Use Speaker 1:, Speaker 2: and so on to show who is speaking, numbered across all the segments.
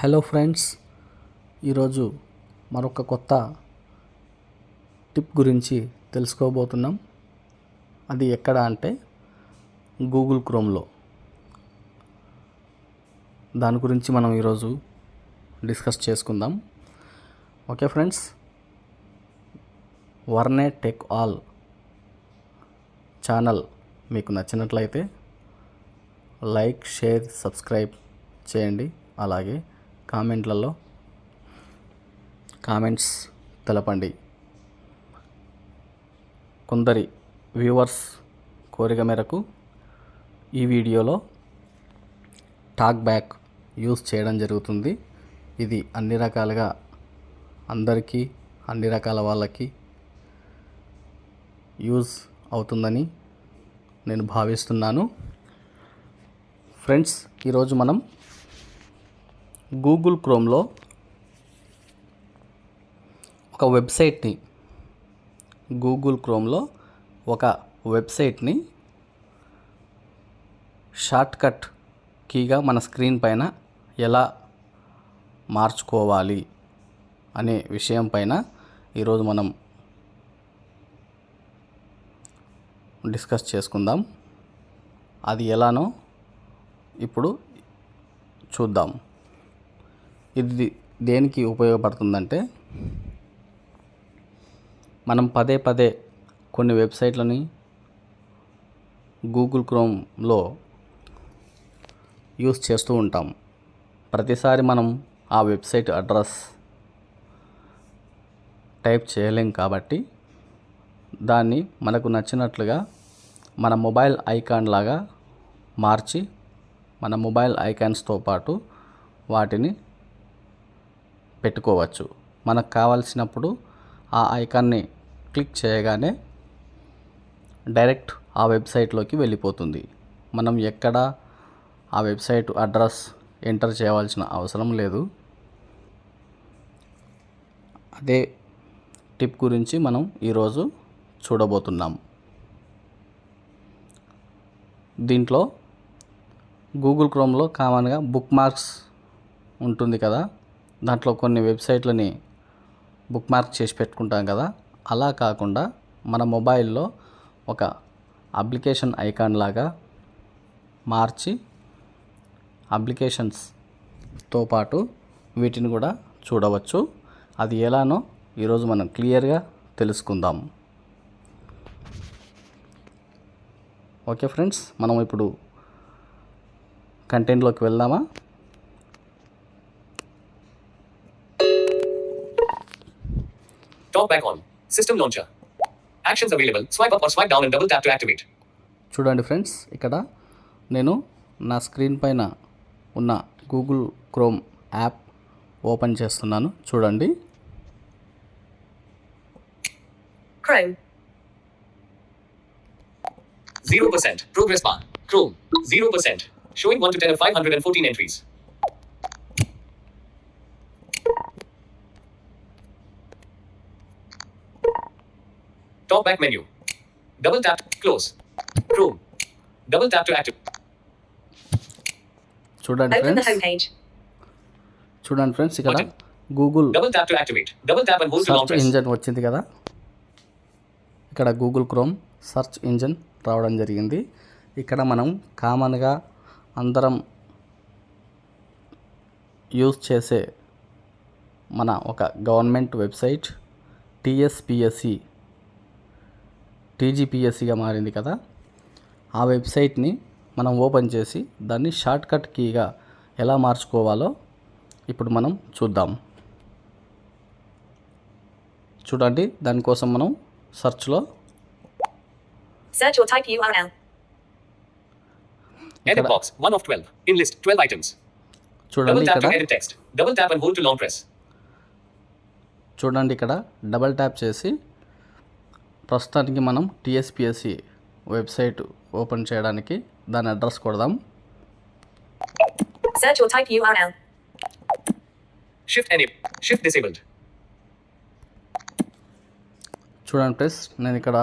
Speaker 1: Hello friends ఈరోజు మరొక కొత్త టిప్ గురించి తెలుసుకోబోతున్నాం. అది ఎక్కడ అంటే గూగుల్ క్రోమ్లో. దాని గురించి మనం ఈరోజు డిస్కస్ చేసుకుందాం. ఓకే ఫ్రెండ్స్ వర్నే టెక్ ఆల్ ఛానల్ మీకు నచ్చినట్లయితే లైక్ షేర్ సబ్స్క్రైబ్ చేయండి. అలాగే కామెంట్లలో కామెంట్స్ తెలపండి. కొందరి వ్యూవర్స్ కోరిక మేరకు ఈ వీడియోలో టాక్ బ్యాక్ యూస్ చేయడం జరుగుతుంది. ఇది అన్ని రకాలుగా అందరికీ అన్ని రకాల వాళ్ళకి యూజ్ అవుతుందని నేను భావిస్తున్నాను. ఫ్రెండ్స్ ఈరోజు మనం గూగుల్ క్రోమ్లో ఒక వెబ్సైట్ని గూగుల్ క్రోమ్లో ఒక వెబ్సైట్ని షార్ట్కట్ కీగా మన స్క్రీన్ పైన ఎలా మార్చుకోవాలి అనే విషయం పైన ఈరోజు మనం డిస్కస్ చేసుకుందాం. అది ఎలానో ఇప్పుడు చూద్దాం. ఇది దేనికి ఉపయోగపడుతుందంటే మనం పదే పదే కొన్ని వెబ్సైట్లని గూగుల్ క్రోమ్లో యూస్ చేస్తూ ఉంటాం. ప్రతిసారి మనం ఆ వెబ్సైట్ అడ్రస్ టైప్ చేయలేం కాబట్టి దాన్ని మనకు నచ్చినట్లుగా మన మొబైల్ ఐకాన్ లాగా మార్చి మన మొబైల్ ఐకాన్స్తో పాటు వాటిని పెట్టుకోవచ్చు. మనకు కావాల్సినప్పుడు ఆ ఐకాన్ని క్లిక్ చేయగానే డైరెక్ట్ ఆ వెబ్సైట్లోకి వెళ్ళిపోతుంది. మనం ఎక్కడ ఆ వెబ్సైట్ అడ్రస్ ఎంటర్ చేయవలసిన అవసరం లేదు. అదే టిప్ గురించి మనం ఈరోజు చూడబోతున్నాం. దీంట్లో గూగుల్ క్రోమ్లో కామన్గా బుక్ మార్క్స్ ఉంటుంది కదా? దాంట్లో కొన్ని వెబ్సైట్లని బుక్ మార్క్ చేసి పెట్టుకుంటాం కదా. అలా కాకుండా మన మొబైల్లో ఒక అప్లికేషన్ ఐకాన్ లాగా మార్చి అప్లికేషన్స్తో పాటు వీటిని కూడా చూడవచ్చు. అది ఎలానో ఈరోజు మనం క్లియర్గా తెలుసుకుందాం. ఓకే ఫ్రెండ్స్ మనం ఇప్పుడు కంటెంట్లోకి వెళ్దామా?
Speaker 2: System launcher. Actions available. Swipe up or swipe down and double tap to activate.
Speaker 1: చూడండి ఫ్రెండ్స్ ఇక్కడ నేను నా స్క్రీన్ పైన ఉన్న గూగుల్ క్రోమ్ యాప్ ఓపెన్ చేస్తున్నాను చూడండి
Speaker 3: Chrome.
Speaker 2: 0%. Progress bar. Chrome. 0%. Showing 1 to 10 of 514 entries. Talk back menu. Double tap. Close. Chrome. Double tap to activate.
Speaker 1: చూడండి
Speaker 3: Open the
Speaker 1: friends
Speaker 3: homepage.
Speaker 1: చూడండి ఫ్రెండ్స్ ఇక్కడ
Speaker 2: Button.
Speaker 1: Google
Speaker 2: Double tap to activate. Double tap and hold to long
Speaker 1: search
Speaker 2: press.
Speaker 1: Engine వచ్చింది కదా ఇక్కడ Google chrome search engine రావడం జరిగింది ఇక్కడ మనం కామన్గా అందరం యూజ్ చేసే మన ఒక గవర్నమెంట్ వెబ్సైట్ టిఎస్పిఎస్సి టీజీపీఎస్సిగా మారింది కదా ఆ వెబ్సైట్ని మనం ఓపెన్ చేసి దాన్ని షార్ట్కట్ కీగా ఎలా మార్చుకోవాలో ఇప్పుడు మనం చూద్దాం చూడండి దానికోసం మనం సెర్చ్లో
Speaker 3: Search or type URL.
Speaker 2: Edit
Speaker 1: ఇక్కడ-
Speaker 2: box. 1 of 12. In list. 12 items.
Speaker 1: చూడండి
Speaker 2: Double tap
Speaker 1: ఇక్కడ
Speaker 2: to edit text. Double tap and hold to long press.
Speaker 1: చూడండి ఇక్కడ డబల్ ట్యాప్ చేసి ప్రస్తుతానికి మనం టీఎస్పిఎస్సి వెబ్సైట్ ఓపెన్ చేయడానికి దాని అడ్రస్ కొడదాం.
Speaker 3: Search or
Speaker 1: చూడండి ప్లస్ నేను ఇక్కడ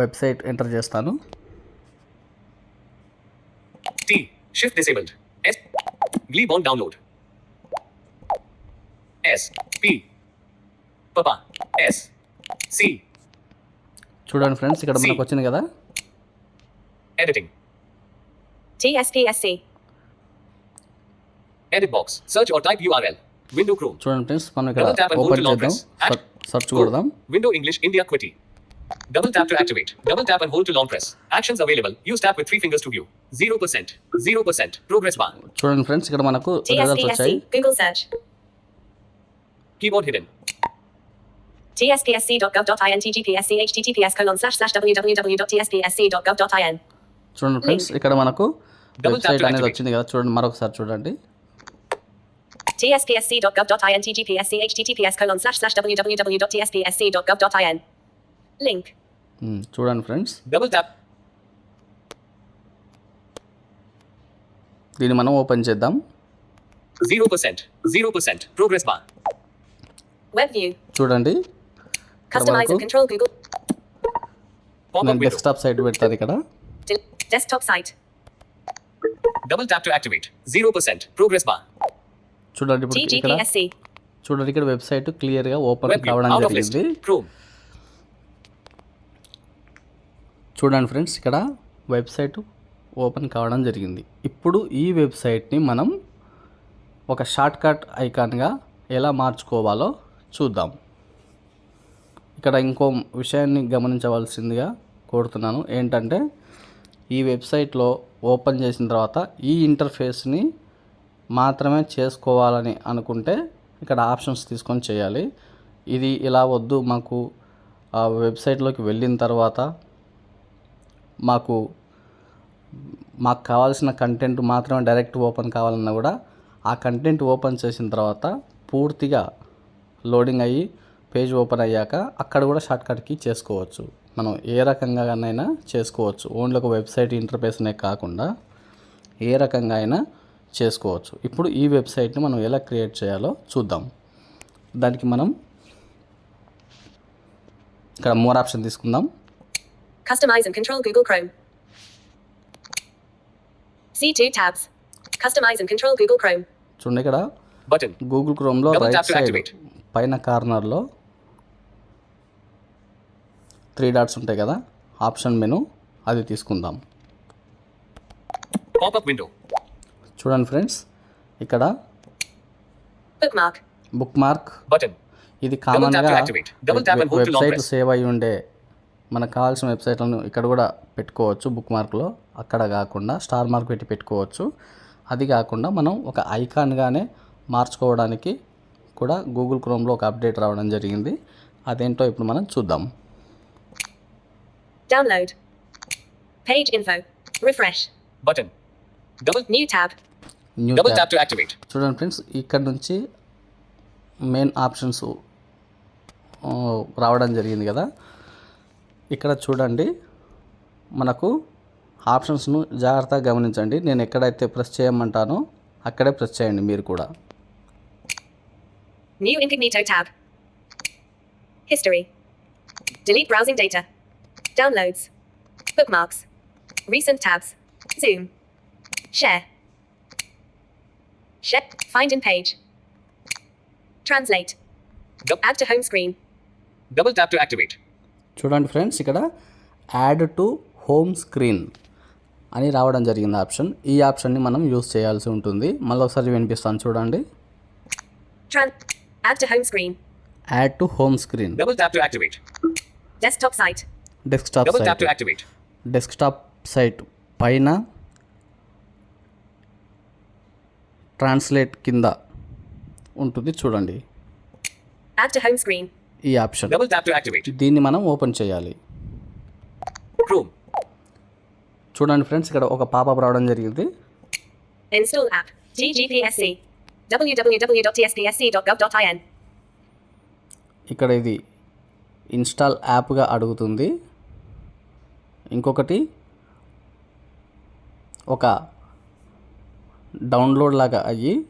Speaker 1: వెబ్సైట్ ఎంటర్ చేస్తాను.
Speaker 2: T shift disabled S glee download S P Papa. S. C.
Speaker 1: చూడండి ఫ్రెండ్స్ ఇక్కడ మనకు వచ్చింది కదా
Speaker 2: Editing.
Speaker 3: TSPSC.
Speaker 2: Edit box. Search or type URL. Window Chrome.
Speaker 1: చూడండి ఫ్రెండ్స్ మనం ఇక్కడ
Speaker 2: Double tap and hold
Speaker 1: open
Speaker 2: to long
Speaker 1: చేద్దాం. సెర్చ్ కొడదాం
Speaker 2: Window English India Quitty. Double tap to activate. Double tap and hold to long press. Actions available. Use tap with three fingers to view. 0%. 0%. Progress bar.
Speaker 1: చూడండి friends ఇక్కడ మనకు results వచ్చాయి.
Speaker 3: Google search.
Speaker 2: Keyboard hidden.
Speaker 3: tspsc.gov.in tgpsc https colon slash slash www.tspsc.gov.in
Speaker 1: చూడండి friends ఇక్కడ మనకు
Speaker 2: Double tap to
Speaker 1: website అనేది. వచ్చింది కదా చూడండి మరొకసారి చూడండి
Speaker 3: tspsc.gov.in tgpsc https colon slash slash www.tspsc.gov.in link
Speaker 1: ఉమ్, చూడండి ఫ్రెండ్స్
Speaker 2: Double tap.
Speaker 1: దీన్ని మనం ఓపెన్ చేద్దాం
Speaker 2: 0%. 0%. Progress bar.
Speaker 3: web view
Speaker 1: చూడండి
Speaker 2: window.
Speaker 1: డెస్క్టాప్ సైట్ పెడతాను ఇక్కడ
Speaker 3: desktop site
Speaker 2: Double tap to activate. 0%. Progress bar.
Speaker 1: చూడండి ఇప్పుడు ఇక్కడ చూడండి ఇక్కడ వెబ్సైట్ క్లియర్గా ఓపెన్
Speaker 2: Web view.
Speaker 1: కావడం
Speaker 2: Out of list.
Speaker 1: జరిగింది. చూడండి ఫ్రెండ్స్ ఇక్కడ వెబ్సైట్ ఓపెన్ కావడం జరిగింది ఇప్పుడు ఈ వెబ్సైట్ని మనం ఒక షార్ట్ కట్ ఐకాన్గా ఎలా మార్చుకోవాలో చూద్దాం ఇక్కడ ఇంకో విషయాన్ని గమనించవలసిందిగా కోరుతున్నాను. ఏంటంటే ఈ వెబ్సైట్లో ఓపెన్ చేసిన తర్వాత ఈ ఇంటర్ఫేస్ని మాత్రమే చేసుకోవాలని అనుకుంటే ఇక్కడ ఆప్షన్స్ తీసుకొని చేయాలి. ఇది ఇలా వద్దు మాకు ఆ వెబ్సైట్లోకి వెళ్ళిన తర్వాత మాకు మాకు కావాల్సిన కంటెంట్ మాత్రమే డైరెక్ట్ ఓపెన్ కావాలన్నా కూడా ఆ కంటెంట్ ఓపెన్ చేసిన తర్వాత పూర్తిగా లోడింగ్ అయ్యి పేజ్ ఓపెన్ అయ్యాక అక్కడ కూడా షార్ట్కట్కి చేసుకోవచ్చు. మనం ఏ రకంగానైనా చేసుకోవచ్చు. ఓన్లీ ఒక వెబ్సైట్ ఇంటర్ఫేస్నే కాకుండా ఏ రకంగా అయినా చేసుకోవచ్చు. ఇప్పుడు ఈ వెబ్సైట్ని మనం ఎలా క్రియేట్ చేయాలో చూద్దాం. దానికి మనం ఇక్కడ మోర్ ఆప్షన్ తీసుకుందాం.
Speaker 3: Customize and control google chrome. See two tabs. Customize and control google chrome.
Speaker 1: చూడండి ఇక్కడ
Speaker 2: Button.
Speaker 1: గూగుల్ క్రోమ్లో రైట్ సైడ్. పైన కార్నర్లో త్రీ డాట్స్ ఉంటాయి కదా ఆప్షన్ మెను అది తీసుకుందాం. చూడండి ఫ్రెండ్స్ ఇక్కడ బుక్ మార్క్. ఇది కామన్గా వెబ్సైట్. సేవ్ అయి ఉండే మనకు కావాల్సిన వెబ్సైట్లను ఇక్కడ కూడా పెట్టుకోవచ్చు బుక్ మార్క్లో అక్కడ కాకుండా స్టార్ మార్క్ పెట్టి పెట్టుకోవచ్చు అది కాకుండా మనం ఒక ఐకాన్గానే మార్చుకోవడానికి కూడా గూగుల్ క్రోమ్లో ఒక అప్డేట్ రావడం జరిగింది. అదేంటో ఇప్పుడు మనం చూద్దాం.
Speaker 3: Download. Page info. Refresh.
Speaker 2: Button. Double.
Speaker 3: new tab.
Speaker 1: New
Speaker 2: Double
Speaker 1: tab
Speaker 2: tap to activate.
Speaker 1: చూడండి ఫ్రెండ్స్ ఇక్కడ నుంచి మెయిన్ ఆప్షన్స్ ఆ, రావడం జరిగింది కదా. ఇక్కడ చూడండి మనకు ఆప్షన్స్ను జాగ్రత్తగా గమనించండి. నేను ఎక్కడైతే ప్రెస్ చేయమంటానో అక్కడే ప్రెస్ చేయండి మీరు కూడా.
Speaker 3: New incognito tab history delete browsing data downloads bookmarks recent tabs zoom share share find in page translate
Speaker 2: Dou-
Speaker 3: add to home screen
Speaker 2: Double tap to activate.
Speaker 1: చూడండి ఫ్రెండ్స్ ఇక్కడ యాడ్ టు హోమ్ స్క్రీన్ అని రావడం జరిగింది option ఈ ఆప్షన్ని మనం use చేయాల్సి ఉంటుంది మళ్ళీ ఒకసారి వినిపిస్తాను చూడండి
Speaker 3: Add to home screen
Speaker 1: add to home screen
Speaker 2: Double tap to activate.
Speaker 3: desktop site
Speaker 1: desktop
Speaker 2: Double tap
Speaker 1: site
Speaker 2: to activate.
Speaker 1: Desktop site పైన ట్రాన్స్లేట్ కింద ఉంటుంది చూడండి
Speaker 3: add to home screen
Speaker 1: ఈ option
Speaker 2: Double tap to activate.
Speaker 1: దీన్ని మనం open చేయాలి
Speaker 2: Chrome.
Speaker 1: చూడండి friends ఇక్కడ ఒక పాపప్ రావడం జరిగింది
Speaker 3: install app tgpsc www.tspsc.gov.in
Speaker 1: ఇక్కడ ఇది ఇన్స్టాల్ యాప్గా అడుగుతుంది. ఇంకొకటి ఒక డౌన్లోడ్ లాగా అయ్యి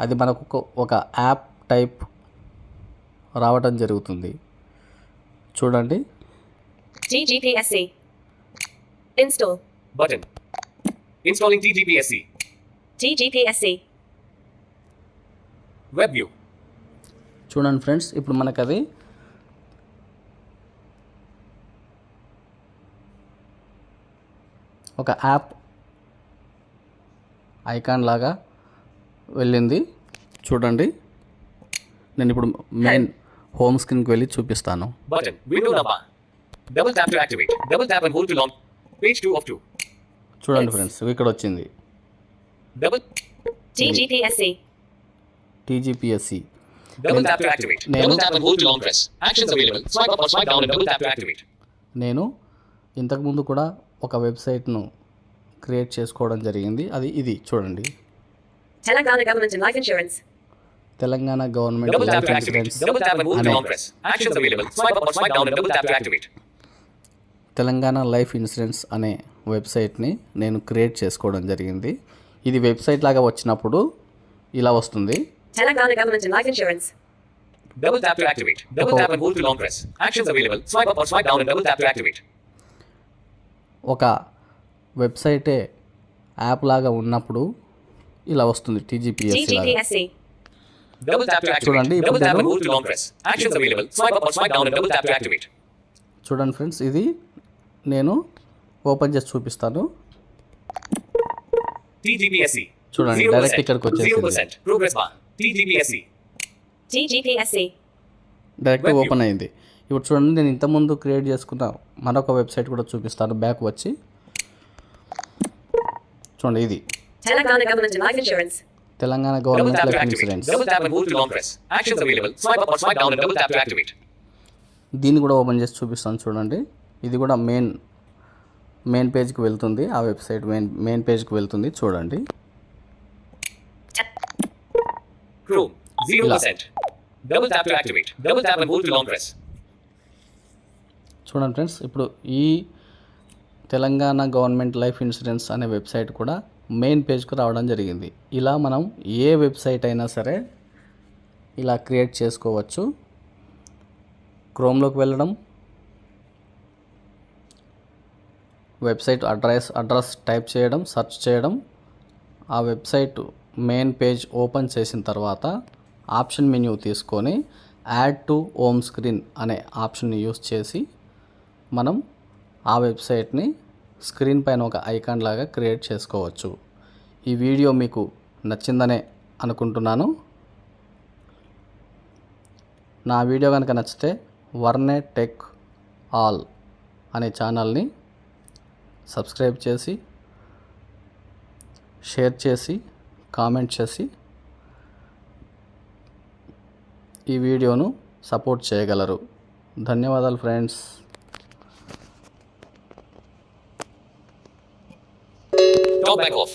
Speaker 1: అది మనకు ఒక- యాప్ టైప్ రావటం జరుగుతుంది. చూడండి.
Speaker 3: Tgpsc install.
Speaker 2: Button. Installing TGPSC. Web view.
Speaker 1: చూడండి ఫ్రెండ్స్ ఇప్పుడు మనకు అది ఒక యాప్ ఐకాన్ లాగా వెళ్ళింది చూడండి నేను ఇప్పుడు మెయిన్ హోమ్ స్క్రీన్కి వెళ్ళి చూపిస్తాను
Speaker 2: Button. Window number. Double tap to activate. Double tap and hold to launch. Page 2 of 2.
Speaker 1: చూడండి ఫ్రెండ్స్ ఇక్కడ వచ్చింది
Speaker 2: Double
Speaker 3: TGPSC.
Speaker 1: TGPSC
Speaker 2: double tap to activate. Double tap and hold to long press. Actions available. Swipe up or swipe down and double tap to activate.
Speaker 1: నేను ఇంతకుముందు కూడా ఒక వెబ్సైట్ను create చేసుకోవడం జరిగింది అది ఇది చూడండి
Speaker 3: Government and Life Insurance.
Speaker 1: Telangana government
Speaker 2: Double tap
Speaker 1: life
Speaker 2: to activate.
Speaker 1: Insurance
Speaker 2: Double tap and hold to long press. Actions available. Swipe up or swipe down and double tap to activate.
Speaker 1: Telangana life insurance అనే వెబ్సైట్ని నేను create చేసుకోవడం జరిగింది ఇది website లాగా వచ్చినప్పుడు ఇలా వస్తుంది. ఒక వెబ్సైటే యాప్ లాగా ఉన్నప్పుడు ఇలా వస్తుంది
Speaker 2: టీజీపీఎస్
Speaker 1: చూడండి చూడండి ఫ్రెండ్స్ ఇది నేను ఓపెన్ చేసి చూపిస్తాను.
Speaker 2: TGPSC.
Speaker 1: చూడండి,
Speaker 2: 0%.
Speaker 1: direct ఇక్కడికి వచ్చేసింది.
Speaker 2: 0%. Progress bar. TGPSC.
Speaker 3: TGPSC.
Speaker 1: Direct. Open అయింది ఇప్పుడు చూడండి నేను ఇంతకుముందు క్రియేట్ చేసుకున్న మరొక వెబ్సైట్ కూడా చూపిస్తాను బ్యాక్ వచ్చి చూడండి ఇది. Telangana government
Speaker 2: tap to
Speaker 1: life. Insurance
Speaker 2: Double tap and hold to long press. Actions available. Swipe up or swipe down and double tap to activate.
Speaker 1: దీన్ని కూడా ఓపెన్ చేసి చూపిస్తాను చూడండి ఇది కూడా మెయిన్ మెయిన్ పేజ్కి వెళ్తుంది ఆ వెబ్సైట్ మెయిన్ మెయిన్ పేజ్కి వెళ్తుంది చూడండి
Speaker 2: Chrome. 0%. Double tap to activate. Double tap and hold to long press.
Speaker 1: చూడండి ఫ్రెండ్స్ ఇప్పుడు ఈ తెలంగాణ గవర్నమెంట్ లైఫ్ ఇన్సూరెన్స్ అనే వెబ్సైట్ కూడా మెయిన్ పేజ్కి రావడం జరిగింది ఇలా మనం ఏ వెబ్సైట్ అయినా సరే ఇలా క్రియేట్ చేసుకోవచ్చు క్రోమ్లోకి వెళ్ళడం వెబ్సైట్ అడ్రస్ అడ్రస్ టైప్ చేయడం సెర్చ్ చేయడం. ఆ వెబ్సైట్ మెయిన్ పేజ్ ఓపెన్ చేసిన తర్వాత ఆప్షన్ మెన్యూ తీసుకొని యాడ్ టు హోమ్ స్క్రీన్ అనే ఆప్షన్ని యూస్ చేసి మనం ఆ వెబ్సైట్ని స్క్రీన్ పైన ఒక ఐకాన్ లాగా క్రియేట్ చేసుకోవచ్చు. ఈ వీడియో మీకు నచ్చిందనే అనుకుంటున్నాను. నా వీడియో కనుక నచ్చితే వర్నే టెక్ ఆల్ అనే ఛానల్ని సబ్స్క్రైబ్ చేసి షేర్ చేసి కామెంట్ చేసి ఈ వీడియోను సపోర్ట్ చేయగలరు ధన్యవాదాలు ఫ్రెండ్స్
Speaker 2: Talk back off.